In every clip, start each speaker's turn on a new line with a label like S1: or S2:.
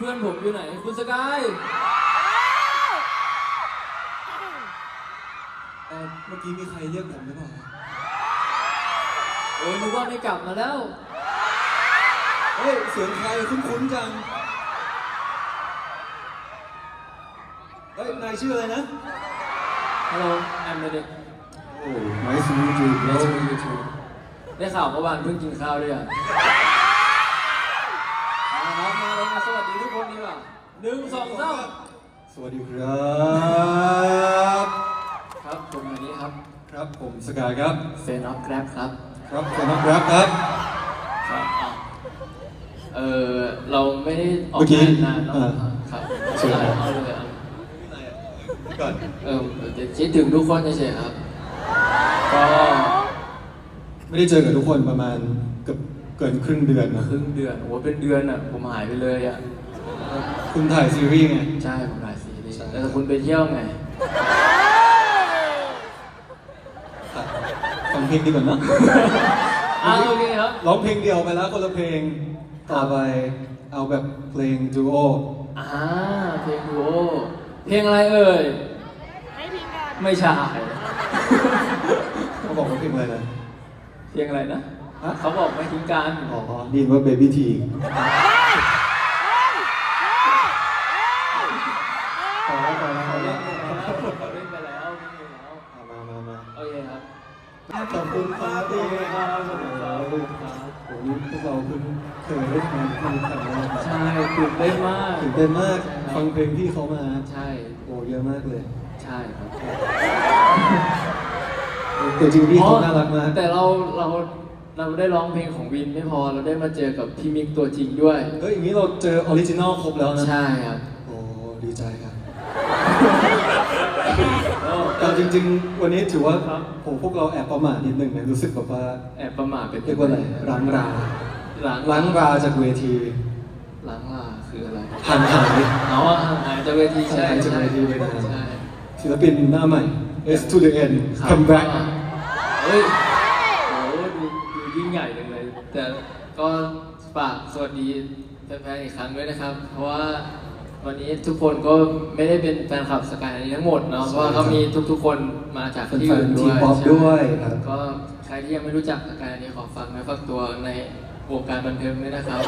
S1: พื่อนผมอยู่ไหน คุณสกาย
S2: เอ่อเมื่อกี้มีใครเรียกผมหรือเปล่าครับ
S1: โอ้ยนึกว่าไม่กลับมาแล้ว
S2: เฮ้ย เสียงใครคุ้นๆจัง เฮ้ย นายชื่ออะไรนะ
S1: Hello I'm Medic
S2: โอ้ nice to meet you bro
S1: Nice to meet you too ได้ข่าวเมื่อวานเพิ่งกินข้าวด้วยอะ หนึ่งสองสาม
S2: สวัสดีครับ
S1: ครับผมอันนี้ครับ
S2: ครับผมสกายครับ
S1: เฟนออฟแกร็บครับ
S2: ครับผมน้องครับครับ
S1: ครับอะเออเราไม่ได้ออก
S2: เมื่อกี้
S1: งานนานเนาะ
S2: เออ
S1: ครับ
S2: เชิญครับ
S1: เอาเลยเอา
S2: ก่อน
S1: เออจะคิดถึงทุกคนเฉยๆครับ ก็
S2: ไม่ได้เจอกับทุกคนประมาณเกือบเกินครึ่งเดือนนะ
S1: ครึ่งเดือนโอ้เป็นเดือนอะผมหายไปเลยอะ
S2: คุณถ่ายซีรีส์ไง
S1: ใช่ผมถ่ายซีรีส์
S2: ใช่
S1: แต่คุณไปเที่ยวไง
S2: ฟังเพลงดีกว่าเนอะ
S1: อ่าโอเคครับ
S2: ร้องเพลงเดียวไปแล้วคนละเพลง ต่อไปเอาแบบเพลงดูโอ
S1: อ่าเพลงดูโอเพลงอะไรเอ่ย
S3: ไม่ทิ้งกัน
S1: ไม่ใช่
S2: เขาบอกว่าเพลงอะไรนะ
S1: เพลงอะไรนะ
S2: ฮะ
S1: เขาบอกไม่ทิ้งกัน
S2: อ๋อไดยินว่า Baby T ต่อ ขอบคุณครับพี่ครับ
S1: ขอบคุณครับขอบคุณครับ
S2: โอ้โหพวกเราเพิ่งเคยได้ทำทำครั้งแรก
S1: ใช่ตื่นเต้นมาก
S2: ตื่นเต้นมากฟังเพลงพี่เขามา
S1: ใช่
S2: โอ้เยอะมากเลย
S1: ใช่ครับ
S2: ตัวจริงพี่เขาน่ารักมาก
S1: แต่เราเราเราได้ร้องเพลงของวินไม่พอเราได้มาเจอกับพี่มิกตัวจริงด้วย
S2: เฮ้ยอย่างนี้เราเจอออริจินอลครบแล้วนะ
S1: ใช่ครับ
S2: โอ้ดีใจครับ แต่จริง ๆ วันนี้ถือว่า
S1: ครับ
S2: โอ้พวกเราแอบประมาทนิดนึงนะรู้สึกแบบว่า
S1: แอบประมาทไป
S2: เรียกว่าอะไรล้างรา
S1: ล้าง
S2: ล้างราจากเวที
S1: ล้างลาคืออะไร
S2: ห่างหาย
S1: เอาว่าห่างหายจากเวทีใช่
S2: ห่างหายจากเวทีไปนาน
S1: ใช่
S2: ศิลปินหน้าใหม่ S to the N
S1: ครับ
S2: come back
S1: เฮ้ยโอ้ดูดูยิ่งใหญ่เลย แต่ก็ฝากสวัสดีแฟนๆอีกครั้งด้วยนะครับ เพราะว่า วันนี้ทุกคนก็ไม่ได้เป็นแฟนคลับสกายทั้งหมดเนาะเพราะว่าเขามีทุกๆคนมาจากที่อื่น
S2: แฟนๆ
S1: ด้
S2: ที
S1: วย
S2: ป๊อป
S1: ใช่
S2: ด้วยครับ
S1: ก็ใครที่ยังไม่รู้จักสกายนี้ขอฟังนะฝากตัวในวงการบันเทิงด้วยนะครับ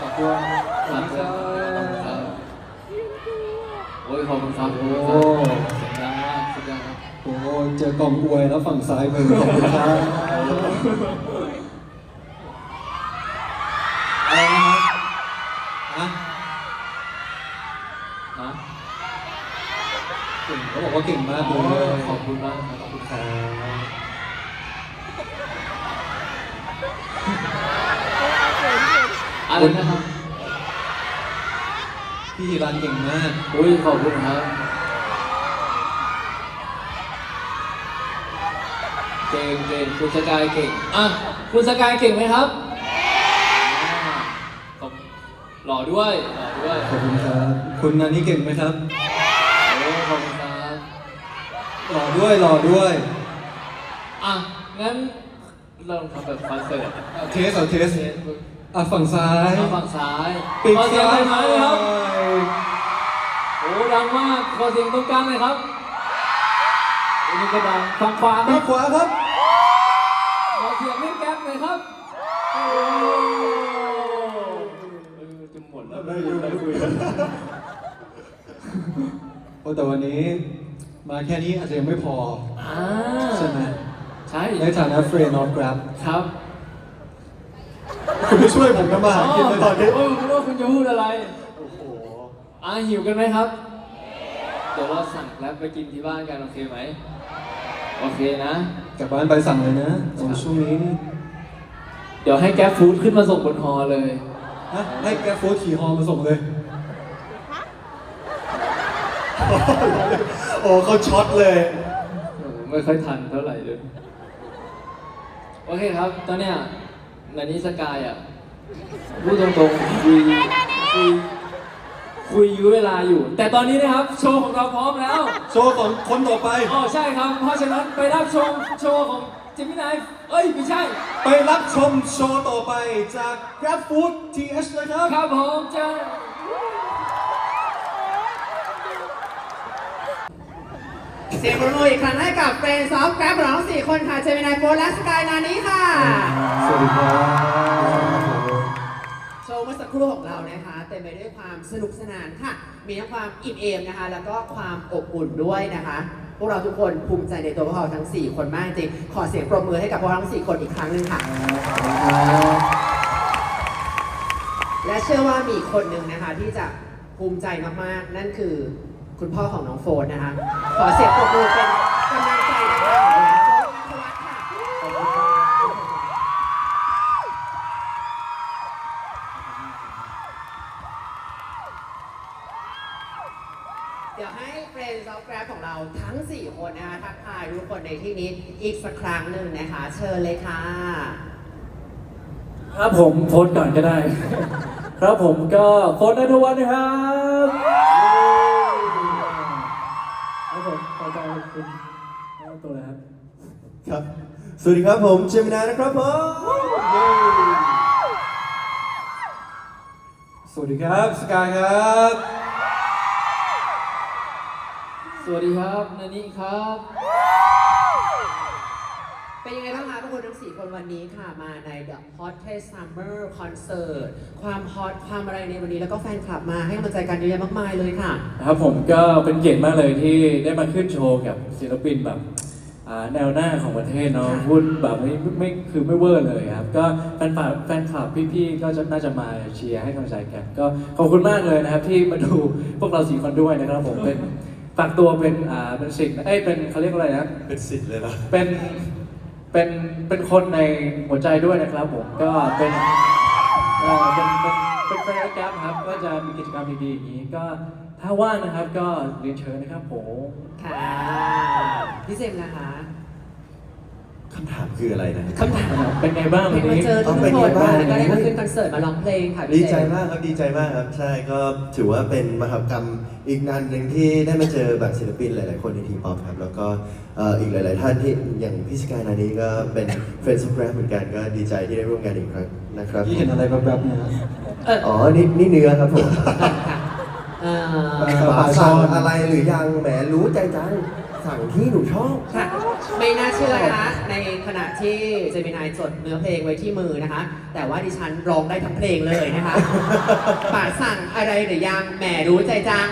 S2: ขอบคุณ
S1: ฝากด้วยครับโอ้ยขอบคุณครับ
S2: โอ้
S1: เสียงดังมากสุดยอดครับ
S2: โหเจอกล่องอวยแล้วฝั่งซ้ายมือขอบคุณครับ อะไรนะครับฮะ
S1: ฮะ
S2: เก่งเขาบอกว่าเก่งมากเลย
S1: ขอบคุณมากครับขอบคุณ
S2: ครับ
S1: อะไรนะครับ
S2: พี่รันเก่งมาก
S1: อุ้ยขอบคุณครับ เก่งเก่งคุณสกายเก่ง อะ คุณสกายเก่งไหมครับอ่าขอบหล่อด้วยหล่อด้วย
S2: ขอบคุณครับ คุณนันนี่เก่งไหมครับ
S1: โอ้ขอบคุณครับ
S2: หล่อด้วยหล่อด้วย
S1: อะงั้นเราทำแบบคอนเสิร์ต
S2: เอาเทสเอาเทส
S1: เทส
S2: อะฝั่งซ้าย
S1: เอาฝั่งซ้าย
S2: ปีก
S1: ขอเสียง
S2: ซ้า
S1: หน่อย
S2: ย
S1: ไหมครับโอ้ดังมากขอเสียงตรงกลางเลยครับอันนี้ก็ดังฝั่งขวาค
S2: ปี
S1: รั
S2: ก
S1: บ
S2: ขวาครับ
S1: ขอเสียงให้แก๊ปหน่อยครับโอ้เออจะหมดแล้ว
S2: ได้อยู่ได้คุยกันโอ้แต่วันนี้ มาแค่นี้อาจจะยังไม่พอ
S1: อ่า
S2: ใช่ไหม
S1: ใช่
S2: ในฐานะ friend of Grab
S1: ครับ
S2: คุณไม่ช่วยผมทำมาหากินในตอนนี้
S1: โอ้ยไม่รู้ว่าคุณจะพูดอะไร
S2: โอ้โห
S1: อ่าหิวกันไหมครับ เดี๋ยวเราสั่งแกร็บไปกินที่บ้านกันโอเคไหมโอเคนะ
S2: กลับบ้านไปสั่งเลยนะโอ้ช่วงนี้นี่
S1: เดี๋ยวให้แกร็บฟู้ดขึ้นมาส่งบนฮอเลย
S2: ฮะให้แกฟู้ดขี่ฮอมาส่งเลย โอ้เขาช็อตเลย
S1: ไม่ค่อยทันเท่าไหร่เลย โอเคครับ ตอนเนี้ยนันนี้สกายอะ พูดตรงๆคุยคุยคุยยื้อเวลาอยู่ แต่ตอนนี้นะครับ โชว์ของเราพร้อมแล้ว
S2: โชว์ของคนต่อไป
S1: อ๋อใช่ครับ เพราะฉะนั้นไปรับชมโชว์ของจิมมี่ไนฟ์เอ้ย ไม่ใช่
S2: ไปรับชมโชว์ต่อไปจาก Grab Food TH เลยครับ
S1: ครับผมจะ
S3: เสียงปรบมืออีกครั้งให้กับเฟรนด์ซอฟแกร็บของเราทั้งสี่คนค่ะ เจมินายโฟและสกายนานี้ค่ะ
S2: สวัสดีครับ
S3: โชว์เมื่อสักครู่ของเรานะคะเต็มไปด้วยความสนุกสนานค่ะ มีทั้งความอิ่มเอมนะคะ แล้วก็ความอบอุ่นด้วยนะคะ พวกเราทุกคนภูมิใจในตัวพวกเราทั้ง 4 คนมากจริง ขอเสียงปรบมือให้กับพวกเราทั้ง 4 คนอีกครั้งหนึ่งค่ะ และเชื่อว่ามีอีกคนหนึ่งนะคะที่จะภูมิใจมากๆ นั่นคือ คุณพ่อของน้องโฟนนะคะ ขอเสียงปรบมือเป็นกำลังใจนะคะของน้องโฟนอินทวันค่ะเดี๋ยวให้เฟรนด์ซอฟแกรของเราทั้ง 4 คนนะคะทักทายทุกคนในที่นี้อีกสักครั้งหนึ่งนะคะ เชิญเลยค่ะ
S4: ครับผมโพสต์ก่อนก็ได้ ครับผมก็โฟสนัทวัฒน์นะครับ ไปคุณแนะนำตัวเลยครับ
S5: ครับ สวัสดีครับผมเจมินานะครับผมเย้
S2: สวัสดีครับสกายครับ
S1: สวัสดีครับนันนี่ครับ
S3: เป็นยังไงบ้างคะทุกคนทั้ง4คนวันนี้ค่ะมาใน The Hottest Summer Concert ความฮอตความอะไรในวันนี้แล้วก็แฟนคลับมาให้กำลังใจกันเยอะแยะมากมายเลยค่ะ
S4: ครับผมก็เป็นเกียรติมากเลยที่ได้มาขึ้นโชว์กับศิลปินแบบอ่าแนวหน้าของประเทศเนาะ
S3: ค่ะ
S4: พูดแบบไม่ไม่คือไม่เวอร์เลยครับ ก็แฟนคลับแฟนคลับพี่ๆก็จะน่าจะมาเชียร์ให้กำลังใจกันก็ขอบคุณมากเลยนะครับที่มาดูพวกเราสี่คนด้วยนะครับผมเป็นฝากตัวเป็นอ่าเป็นสิ่งเอ้ยเป็นเขาเรียกว่าอะไรนะ
S5: เป็นสิทธิ์เลยนะ
S4: เป็น เป็นเป็นคนในหัวใจด้วยนะครับผมก็เป็นเอ่อเป็นเป็นเป็นแฟนแกรมครับก็จะมีกิจกรรมดีๆอย่างนี้ก็ถ้าว่างนะครับก็เรียนเชิญนะครับผม
S3: ค่ะพี่เจมส์นะคะ
S5: คำถามคืออะไรนะ
S3: คำถาม
S4: เป็นไงบ้าง
S3: เพล
S4: วัน
S3: งมา
S4: นี้
S3: เจอทุก
S5: เอาเป็น
S3: ค
S5: ไง
S3: น
S5: บ้าง
S3: แล้วก็ได้มาขึ้นคอนเสิร์ตมาร้องเพลงค่ะ
S5: ดี
S3: พี่เจ
S5: ใจ
S3: มส์
S5: มากครับดีใจมากครับ ใช่ก็ถือว่าเป็นมหกรรมอีกงานหนึ่งที่ได้มาเจอแบบศิลปินหลาย ๆ คนในทีป๊อปครับ แล้วก็เอ่ออีกหลาย ๆ ท่านที่อย่างพี่สกายนานี้ก็เป็นเฟรนด์สแครเหมือนกันก็ดีใจที่ได้ร่วมงานอีกครั้งนะครับ
S2: ที่เห็นอะไรแบบๆเนี่ย
S3: เออ
S5: อ๋อนี่นี่เนื้อครับผม
S3: ค่ะเอ่อ
S5: ฝากสั่งอะไรหรือยังแหมรู้ใจจัง สั่งที่หนูชอบ
S3: ค่ะไม่น่าเชื่อนะคะในขณะที่เจมินายจดเนื้อเพลงไว้ที่มือนะคะ แต่ว่าดิฉันร้องได้ทั้งเพลงเลยนะคะป่าสั่งอะไรหรือยังแหมรู้ใจจัง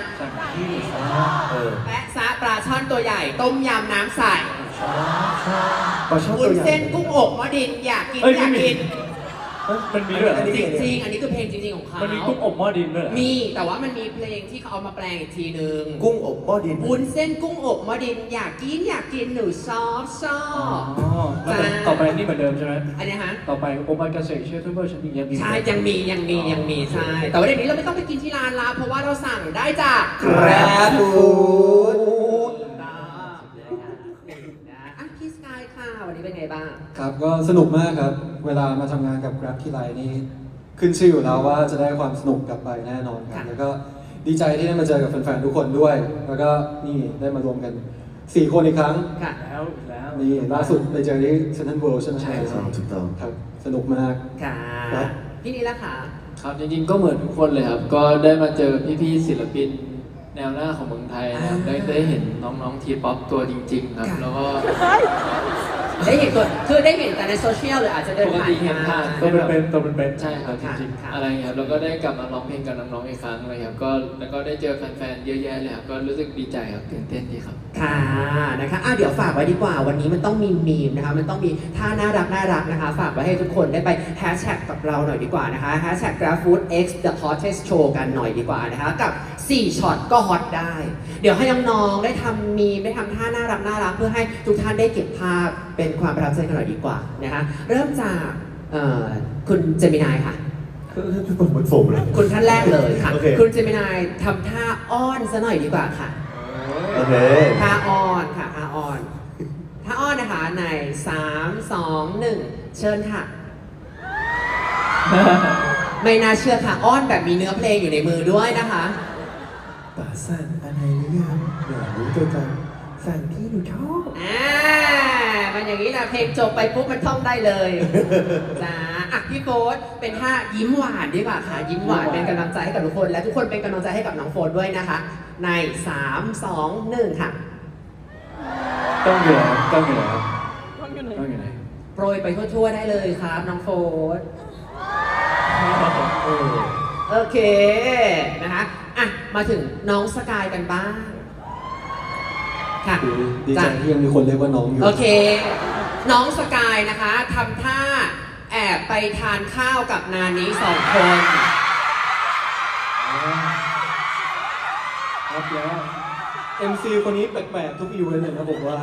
S5: เออ
S3: แปะซะปลาช่อนตัวใหญ่ต้มยำน้ำใส
S5: ปลาช่อน
S3: วุ้
S5: ตั
S3: น
S5: วใหญ่
S3: เส้นกุ้งอกหมอดินอยากกิน
S4: เอ้ย
S3: อยาก
S4: ไม่มี
S3: กิน
S4: เอ้ย มันมีด้วยเหรอ
S5: อันนี้
S3: จริงๆ อันนี้คือเพลงจริงๆ ของเขา
S4: มันมีกุ้งอบหม้อดินด้วยเหรอ
S3: มีแต่ว่ามันมีเพลงที่เขาเอามาแปลงอีกทีนึง
S5: กุ้งอบหม้อดิน
S3: วุ้นเส้นกุ้งอกหมอดินอยากกินอยากกินหนูชอบชอ
S4: อ๋อบแล้วต่อต่อไปนี่เหมือนเดิมใช่ไหม
S3: อันนี้ฮะ
S4: ต่อไปโอมากาเสะเชื่อทุกเวอร์ชันนี้ยังมี
S3: ใช่ ยังมียังมียังมีใช่ แต่ว่าเดี๋ยวนี้เราไม่ต้องไปกินที่ร้านละเพราะว่าเราสั่งได้จาก
S5: Grab Food
S3: อะพี่สกายค่ะ วันนี้เป็นไงบ้าง
S2: ครับก็สนุกมากครับ เวลามาทำงานกับ Grab ที่ไรนี่ขึ้นชื่ออยู่แล้วว่าจะได้ความสนุกกลับไปแน่นอนครับ
S3: ค่ะ
S2: แล้วก็ดีใจที่ได้มาเจอกับแฟนๆทุกคนด้วย แล้วก็นี่ได้มารวมกัน 4 คนอีกครั้ง
S3: ค่ะ
S4: แล้วอีกแล้ว
S2: นี่ล่าสุดไปเจอที่เซนทรัลเวิลด์ใช่ไหม
S3: ใช่
S5: ถูกต้องถูกต้อง
S2: ครับ สนุกมาก
S3: ค่ะ
S5: ครับ
S3: พี่นี่ละค่ะ
S1: ครับจริงๆก็เหมือนทุกคนเลยครับ ก็ได้มาเจอพี่ๆศิลปินแนวหน้าของเมืองไทยนะครับได้ได้เห็นน้องๆทีป๊อปตัวจริง ๆ ครับ
S3: ค่ะ
S1: แล้วก็
S3: ได้เห็นตัวคือได้เห็นแต่ในโซเชียลหรืออาจจะเดิน
S1: ปก
S3: ผ่าน
S1: ติเห็นผ่าน
S4: ตัวเป็นเป็นตัวเป็นเป็น
S1: ใช่ครับจ
S3: ค่ะ
S1: ริง
S3: ค่ะ
S1: ๆอะไรเงี้ยครับแล้วก็ได้กลับมาร้องเพลงกับน้องๆอีกครั้งเลยครับก็แล้วก็ได้เจอแฟนๆเยอะแยะเลยครับก็รู้สึกดีใจครับตื่นเต้นดีครับ
S3: ค่ะนะคะอะเดี๋ยวฝากไว้ดีกว่า วันนี้มันต้องมีมีมนะคะ มันต้องมีท่าน่ารักน่ารักนะคะ ฝากไว้ให้ทุกคนได้ไปแฮชแท็กกับเราหน่อยดีกว่านะคะแฮชแท็ก GrabFood X The Hottest Show กันหน่อยดีกว่านะคะ กับ 4ช็อตก็ฮอตได้ เดี๋ยวให้น้องๆได้ทำมีมได้ทำท่าน่ารักน่ารักเพื่อให้ทุกท่านได้เก็บภาพเป็นความประทับใจกันหน่อยดีกว่านะคะเริ่มจากเอ่อคุณเจมินายค่ะ
S5: เหมือนผมเลย
S3: คุณท่านแรกเลยค่ะ
S5: โอเค
S3: คุณเจมินายทำท่าอ้อนซะหน่อยดีกว่าค่ะ
S5: โอเค
S3: ท่าอ้อนค่ะท่าอ้อนท่าอ้อนนะคะในสามสองหนึ่งเชิญค่ะ ไม่น่าเชื่อค่ะอ้อนแบบมีเนื้อเพลงอยู่ในมือด้วยนะคะ
S5: ป่า สั่งอะไรหรือยังอยากรู้ใจจังสั่งที่หนูชอบ
S3: อ่ามันอย่างนี้แหละเพลงจบไปปุ๊บมันท่องได้เลยจ้าอะพี่โฟสเป็นท่ายิ้มหวานดีกว่าค่ะ ยิ้มหวานเป็นกำลังใจให้กับทุกคน และทุกคนเป็นกำลังใจให้กับน้องโฟสด้วยนะคะ ใน 3 2 1 ค่ะ
S4: ต้องอยู่ไหนครับต้องอยู่ไหนครับต้องอยู่ไหน
S3: โปรยไปทั่วๆได้เลยครับน้องโฟสโอเคนะคะ อะ มาถึงน้องสกายกันบ้าง ค่ะ
S2: ดีใจ
S3: จ้ะ
S2: ที่ยังมีคนเรียกว่าน้องอยู่
S3: โอเค น้องสกายนะคะทำท่าแอบไปทานข้าวกับนานี้สองคน
S2: ครับแล้ว MC คนนี้แปลกๆทุกอีเวนต์เลยนะผมว่า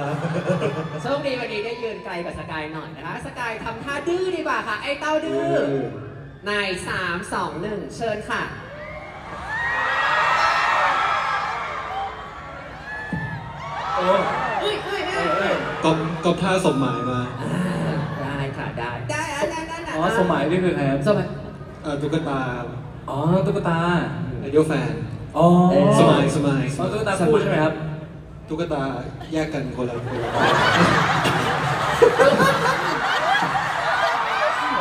S3: โชคดีวันนี้ได้ยืนไกลกับสกายหน่อยนะคะ สกายทำท่าดื้อดีกว่าค่ะ ไอ้เต้าดื้อ ในสามสองหนึ่งเชิญค่ะ
S4: อ้
S3: อุ้ยอุ้ยอุ้ยอุ้ย
S2: ก็ก็ท่าสมหมายมา
S3: อ่าได้ค่ะได้ได้ได้ได้ได้ได้
S4: อ๋อสมัยนี่คือใครครับ
S3: สมัย
S2: เอ่อตุ๊กตา
S4: อ๋อตุ๊กตา
S2: ไอเดียแฟน
S4: อ๋อ
S2: สมัยสมัย
S4: อ๋อตุ๊กตาคู่ใช่ไหมครับ
S2: ตุ๊กตาแยกกันคนละคนละ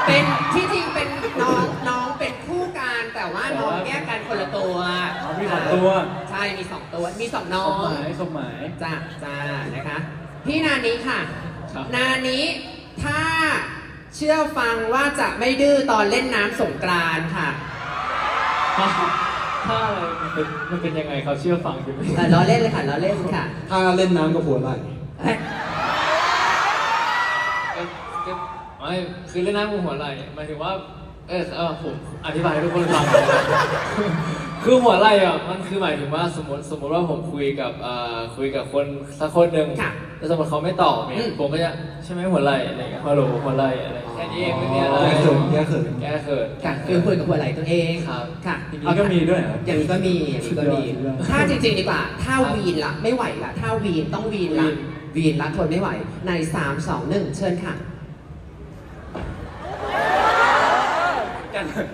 S3: เป็นที่จริงเป็นน้องน้องเป็นคู่กันแต่ว่าน้องแยกกันคนละตัว
S4: อ๋อมีสองตัว
S3: ใช่ มีสองตัวมีสองน้อ
S4: ส
S3: ง
S4: มัยสมัย
S3: จ้าจ้านะคะพี่นานี้ค่ะ
S1: ครับ
S3: นานี้ถ้าเชื่อฟังว่าจะไม่ดื้อตอนเล่นน้ำสงกรานต์ค่ะ
S1: ถ้าถ้าอะไรมันเป็นมันเป็นยังไงเขาเชื่อฟังอยู่ไหม
S3: เออล้อเล่นเลยค่ะล้อเล่นค่ะ
S2: ท่าเล่นน้ำกับหัวไหล่
S3: เอ้ย
S1: ก็ก็ไม่คือเล่นน้ำกับหัวไหล่หมายถึงว่า เออเออผมอธิบายให้ทุกคนฟังหน่อยนะ ครับคือหัวไหล่อะมันคือหมายถึงว่าสมมติสมมติว่าผมคุยกับเอ่อคุยกับคนสักคนหนึ่ง
S3: ค่ะ
S1: แล้วสมมติเขาไม่ตอบเนี่
S3: อื
S1: ย
S3: ม
S1: ผมก็จะใช่ไหมหัวไหล่อะไรเงี้ยฮัลโหลหัวไหล่อะไรแค่นี้เองไม่มีอะไร
S2: แก้เขินแก้เขิน
S1: แก้เขิน
S3: ค่ะคือคุยกับหัวไหล่ตัวเอง
S1: ครับ
S3: ค่ะ
S4: อ๋อก็มีด้วยเหรอ
S3: อย่างนี้ก็มีอย่างนี้ก็มี
S4: สุดยอด
S3: ถ้าจริงๆดีกว่า ถ้าวีนละไม่ไหวละถ้าวีนต้องวีนละ
S1: วีน
S3: วีนละทนไม่ไหว ใน 3 2 1 เชิญค่ะ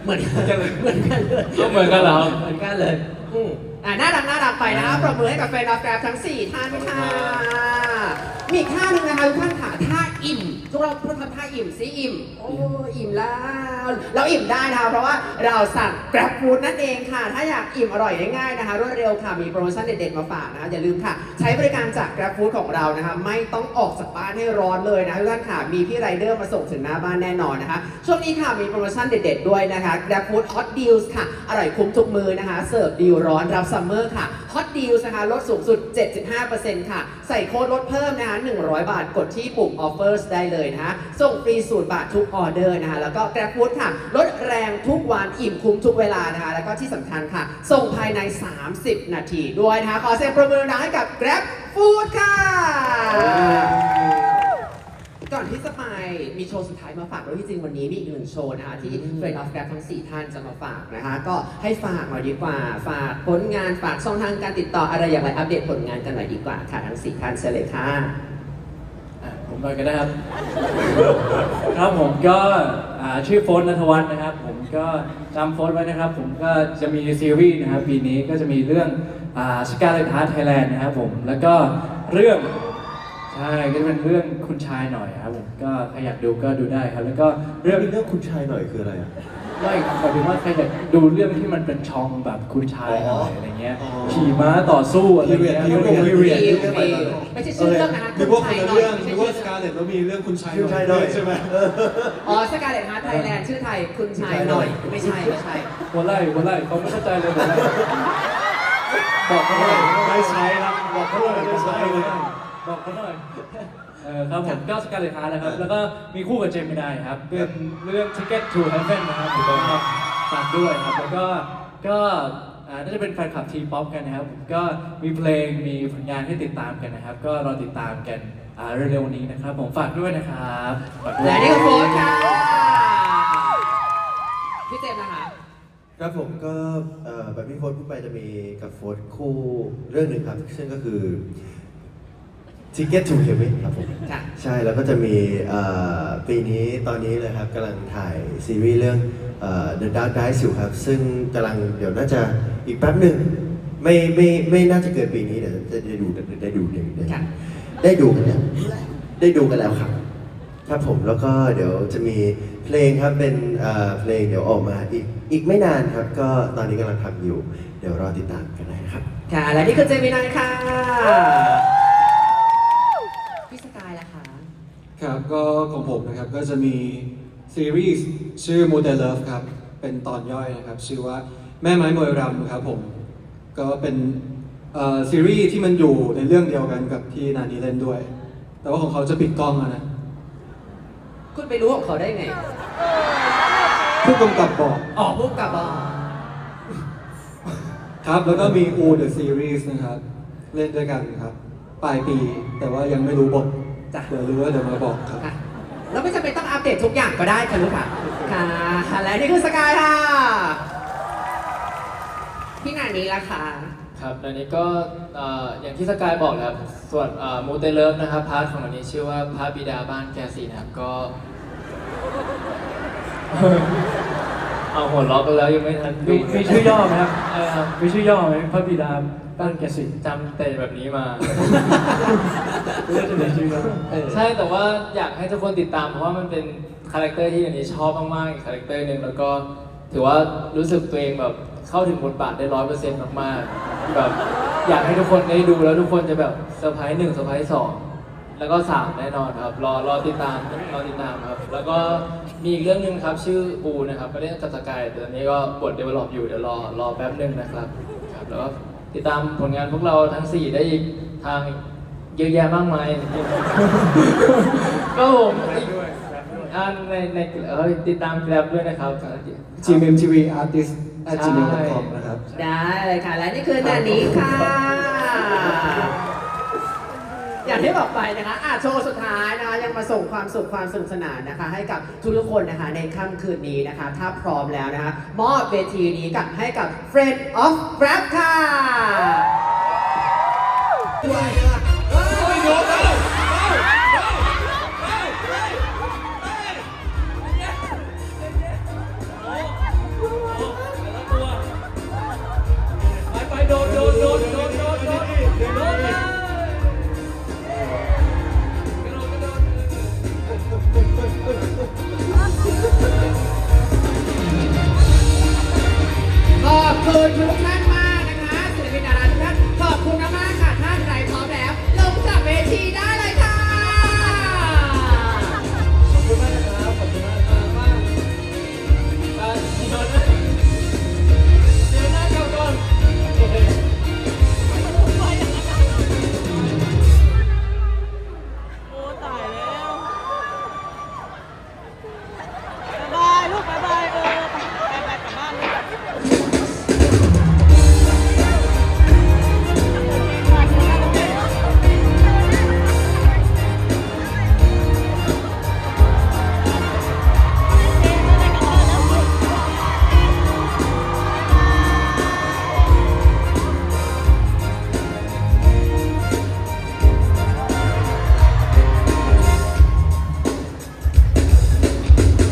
S3: เหมือน
S4: กันเลย
S3: เหมือนกันเลย
S1: เอาเหมือนกันเหรอ
S3: เหมือนกันเลยอืมอ่าน่ารักน่ารักไปนะคะปรบมือให้กับแฟนรับแกรทั้ง 4 ท่านค่ะ มีอีกท่าหนึ่งนะคะทุกท่านค่ะท่า อิ่มทุกเราทุกทำท่าอิ่มสิอิ่ม โอ้อิ่มแล้ว เราอิ่มได้นะคะเพราะว่าเราสั่ง Grab Food นั่นเองค่ะ ถ้าอยากอิ่มอร่อยง่ายๆนะคะรวดเร็วค่ะมีโปรโมชั่นเด็ดๆมาฝากนะคะอย่าลืมค่ะ ใช้บริการจาก Grab Food ของเรานะคะไม่ต้องออกจากบ้านให้ร้อนเลยนะทุกท่านค่ะมีพี่ไรเดอร์มาส่งถึงหน้าบ้านแน่นอนนะคะช่วงนี้ค่ะมีโปรโมชั่นเด็ด ๆ ด้วยนะคะ Grab Food Hot Deals ค่ะ อร่อยคุ้มทุกมือนะคะ เสิร์ฟดีลร้อนรับซัมเมอร์ค่ะ Hot Deals นะคะลดสูงสุด 75%ค่ะ ใส่โค้ดลดเพิ่มนะคะ 100 บาทกดที่ปุ่ม Offers ได้เลยนะคะส่งฟรีสูตรบาททุกออเดอร์นะคะ แล้วก็ Grab Food ค่ะ ลดแรงทุกวัน อิ่มคุ้มทุกเวลานะคะ แล้วก็ที่สำคัญค่ะ ส่งภายใน 30 นาทีด้วยนะคะ ขอเสียงประมือดังให้กับ Grab Food ค่ะ ก่อนที่จะไปมีโชว์สุดท้ายมาฝากด้วยที่จริงวันนี้มีอีกหนึ่งโชว์นะคะที่เฟรนด์ออฟแกรทั้ง 4 ท่านจะมาฝากนะคะ ก็ให้ฝากหน่อยดีกว่า ฝากผลงานฝากช่องทางการติดต่ออะไรอย่างไรอัปเดตผลงานกันหน่อยดีกว่าค่ะทั้ง 4 ท่านเชิญเลยค่ะ
S4: อ่อยกันนะครับ ครับผมก็อ่าชื่อโฟนนัทวัฒน์นะครับ ผมก็จำโฟนไว้นะครับ ผมก็จะมีซีรีส์นะครับปีนี้ก็จะมีเรื่องสกาเลตฮาร์ทไทยแลนด์นะครับผมแล้วก็เรื่องใช่ก็จะเป็นเรื่องคุณชายหน่อยครับผมก็ใครอยากดูก็ดูได้ครับ แล้วก็เรื่อง
S5: มีเรื่องคุณชายหน่อยคืออะไรอะ
S4: ไม่หมายถึงว่าใครอยากดูเรื่องที่มันเป็นช่องแบบคุณชายหน่อยอะไรเงี้ย
S5: อ๋อ
S4: ขี่ม้าต่อสู้อะไรเงี้ย
S2: Period
S3: ฟิ
S2: Period
S3: ลฟิลไม่ใช่ชื่อเรื่องนะคะ
S2: นึกว่าคนละเรื่อง
S3: ไม่
S2: นึ
S3: ใช่
S2: กว่า
S3: ชื่
S2: ส
S3: อ
S2: กาเลตแล้วมีเรื่องคุณชาย
S5: คุณชายหน่อย
S2: ใช่ไหม
S3: อ๋อสกาเลตฮาร์ทไทยแลนด์ชื่อไทยคุณชายหน่อย ไม่ใช่ไม่ใช่
S4: หัวไล่หัวไล่เขาไม่เข้าใจเลยหัวไล่บอกเขาหน่อย
S2: ไม่ใช่ครับบอกเขาเลยไม่ใช่เลย
S4: บอกเขาหน่อยเออครับผมก็สกาเลตฮาร์นะครับ แล้วก็มีคู่กับเจมินายครับ เป็นเรื่อง Ticket to Heaven นะครับผมก็ฝากด้วยครับ แล้วก็ก็อ่าน่าจะเป็นแฟนคลับทีป๊อปกันนะครับผมก็มีเพลงมีผลงานให้ติดตามกันนะครับ ก็รอติดตามกันอ่าเร็วๆนี้นะครับ ผมฝากด้วยนะครับฝากด้วย
S3: และนี่คือโฟนค่ะ พี่เจมส์นะคะ
S5: ครับผมก็เอ่อแบบพี่โฟร์พูดไปจะมีกับโฟร์คู่เรื่องหนึ่งครับซึ่งก็คือ Ticket to Heaven ครับผม
S3: ค่ะ
S5: ใช่แล้วก็จะมีเอ่อปีนี้ตอนนี้เลยครับกำลังถ่ายซีรีส์เรื่องเอ่อ The Dark Dice อยู่ครับ ซึ่งกำลังเดี๋ยวน่าจะอีกแป๊บหนึ่งไม่ไม่ไม่น่าจะเกินปีนี้เดี๋ยวจะได้ดูได้ดูได้ดูได้
S3: ค่ะ
S5: ได้ดูกันเนี่ยได้ดูกันแล้วครับครับผมแล้วก็เดี๋ยวจะมีเพลงครับเป็นเอ่อเพลงเดี๋ยวออกมาอีกอีกไม่นานครับ ก็ตอนนี้กำลังทำอยู่ เดี๋ยวรอติดตามกันได้นะครับ
S3: ค่ะ และนี่คือเจมินายค่ะ พี่สกายล่ะคะ
S2: ครับก็ของผมนะครับก็จะมีซีรีส์ชื่อ m o d e l Love ครับ เป็นตอนย่อยนะครับ ชื่อว่าแม่ไม้มวยรำครับผม ก็เป็นเอ่อซีรีส์ที่มันอยู่ในเรื่องเดียวกันกับที่นานีเล่นด้วย แต่ว่าของเขาจะปิดกล้องแล้วนะ
S3: คุณไปรู้ของเขาได้ไง
S2: ผู้กำกับบอก
S3: ออกปุ๊บกลับบอก
S2: ครับ แล้วก็มี U the Series นะครับ เล่นด้วยกันครับ ปลายปีแต่ว่ายังไม่รู้บท
S3: จ้ะ
S2: เดี๋ยวรู้ว่าเดี๋ยวมาบอกครับ
S3: ค่ะแล้วไม่จำเป็นต้องอัปเดตทุกอย่างก็ได้ค่ะลูกค่ะค่ะและนี่คือสกายค่ะพี่งานนี้ล่ะค่ะ
S1: ครับอันนี้ก็เอ่ออย่างที่สกายบอกนะครับ ส่วนมูเตเลิฟนะครับพาร์ทของอันนี้ชื่อว่าพระบิดาบ้านแกสีนะครับก็ เอาหัวล็อกกันแล้วยังไม่ทัน
S4: มีมีชื่อย่อไหมครับ
S1: เออครับ
S4: มีชื่อย่อไหมพระบิดา บ้านแกสิ
S1: จำแต่แบบนี้มา
S4: ไม่รู้จะมีชื่อย่อ
S1: ใช่แต่ว่าอยากให้ทุกคนติดตามเพราะว่ามันเป็นคาแรคเตอร์ที่อันนี้ชอบมากๆอีกคาแรคเตอร์หนึ่งแล้วก็ถือว่ารู้สึกตัวเองแบบเข้าถึงบทบาทได้ร้อยเปอร์เซ็นต์มากๆแบบอยากให้ทุกคนได้ดูแล้วทุกคนจะแบบเซอร์ไพรส์หนึ่งเซอร์ไพรส์สองแล้วก็สามแน่นอนครับ รอรอติดตามรอติดตามครับ แล้วก็มีอีกเรื่องหนึ่งครับ ชื่ออูนะครับไม่ได้กับสกายแต่ตอนนี้ก็บทเดเวลลอปอยู่เดี๋ยวรอรอแป๊บหนึงนะครับครับแล้วก็ ติดตามผลงานพวกเราทั้งสี่ได้อีกทางเยอะแยะมากมาย ก็ผมอ่าในในเออติดตามแกร็บด้วยนะครับ
S2: GMMTV Artist at gmail.com นะครับ
S3: ได้เลยค่ะ และนี่คือนานี้ค่ะ อย่างที่บอกไปนะคะอะโชว์สุดท้ายนะคะยังมาส่งความสุขความสนุกสนานนะคะ ให้กับทุกๆคนนะคะในค่ำคืนนี้นะคะ ถ้าพร้อมแล้วนะคะมอบเวทีนี้กับให้กับ Friend of Grab ค่ะ